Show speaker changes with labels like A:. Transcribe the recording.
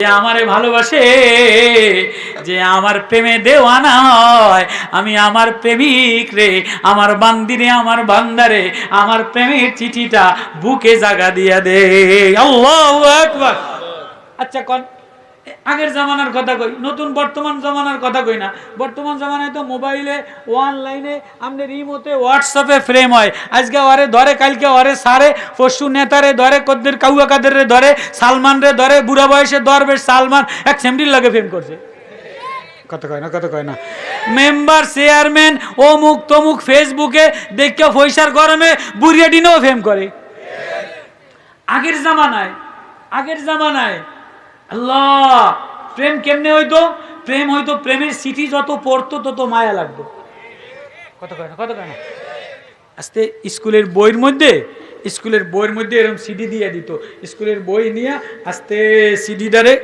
A: যে আমারে ভালোবাসে, যে আমার প্রেমে দেওয়া নয় আমি আমার প্রেমিক রে, আমার বান্দিরে, আমার বান্দারে, আমার প্রেমের চিঠিটা বুকে জাগা দিয়া দে। আচ্ছা কোন। আগের জামানার কথা কই নতুন বর্তমান জামানার কথা কই না। বর্তমান জামানায় তো মোবাইলে অনলাইনে আমাদের রিমোতে হোয়াটসঅ্যাপে ফ্রেম হয়। আজকে ওরে ধরে কালকে ওরে সারে পশু নেতারে ধরে কদ্দের কাউয়া কাদের রে ধরে সালমান রে ধরে বুড়া বয়সে ধরবে সালমান এক সেমডির লাগে ফেম করছে। কত কয় না কত কয় না। মেম্বার চেয়ারম্যান অমুক তমুক ফেসবুকে দেখে পয়সার গরমে বুড়িয়া ফেম করে। আগের জামানায় আগের জামানায় আল্লাহ, প্রেম কেমনে হইতো? প্রেম হইতো, প্রেমের সিটি যত পড়তো, তত মায়া লাগতো। কত কয় না, কত কয় না? আস্তে স্কুলের বইয়ের মধ্যে, স্কুলের বইয়ের মধ্যে এরকম সিডি দিয়ে দিত। স্কুলের বই নিয়ে আস্তে সিডিটারে